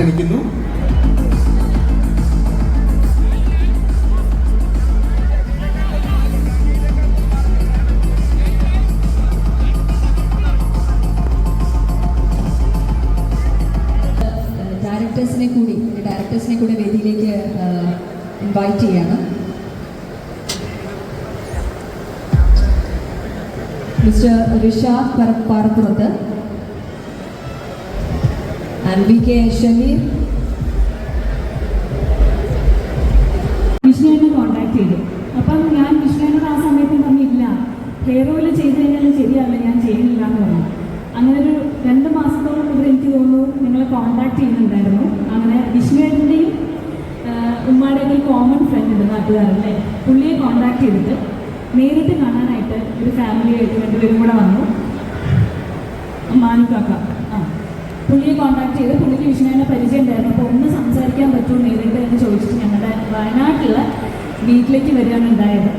ക്ഷണിക്കുന്നു. ഡയറക്ടേഴ്സിനെ കൂടി ഡയറക്ടേഴ്സിനെ കൂടി വേദിയിലേക്ക് ഇൻവൈറ്റ് ചെയ്യാണ്. Mister പറപ്പുറത്ത് Parappurathu. ആൻഡ് ഷമീർ വിഷ്ണുവിനെ കോണ്ടാക്ട് ചെയ്തു. അപ്പം ഞാൻ വിഷ്ണുവിനോട് ആ സമയത്ത് പറഞ്ഞില്ല ഹെയർ ഓയിൽ ചെയ്ത് കഴിഞ്ഞാൽ ശരിയാവില്ല ഞാൻ ചെയ്യുന്നില്ല എന്ന് പറഞ്ഞു. അങ്ങനെ ഒരു രണ്ട് മാസത്തോളം മുതൽ എനിക്ക് തോന്നുന്നു നിങ്ങളെ കോണ്ടാക്ട് ചെയ്യുന്നുണ്ടായിരുന്നു. അങ്ങനെ വിഷ്ണുവിന്റെയും ഉമ്മയുടെ കോമൺ ഫ്രണ്ട് ഉണ്ട് നാട്ടുകാരല്ലേ പുള്ളിയെ കോണ്ടാക്ട് ചെയ്തിട്ട് നേരിട്ട് കാണാനായിട്ട് ഒരു ഫാമിലിയായിട്ട് രണ്ടുപേരും കൂടെ വന്നു. മാനു കാക്ക. ആ പുള്ളിയെ കോൺടാക്ട് ചെയ്ത് പുള്ളിക്ക് വിഷ്ണുവിനെ പരിചയം ഉണ്ടായിരുന്നു അപ്പോൾ ഒന്ന് സംസാരിക്കാൻ പറ്റുമോ നേരിട്ട് എന്ന് ചോദിച്ചിട്ട് ഞങ്ങളുടെ വയനാട്ടിലെ വീട്ടിലേക്ക് വരികയാണ് ഉണ്ടായത്.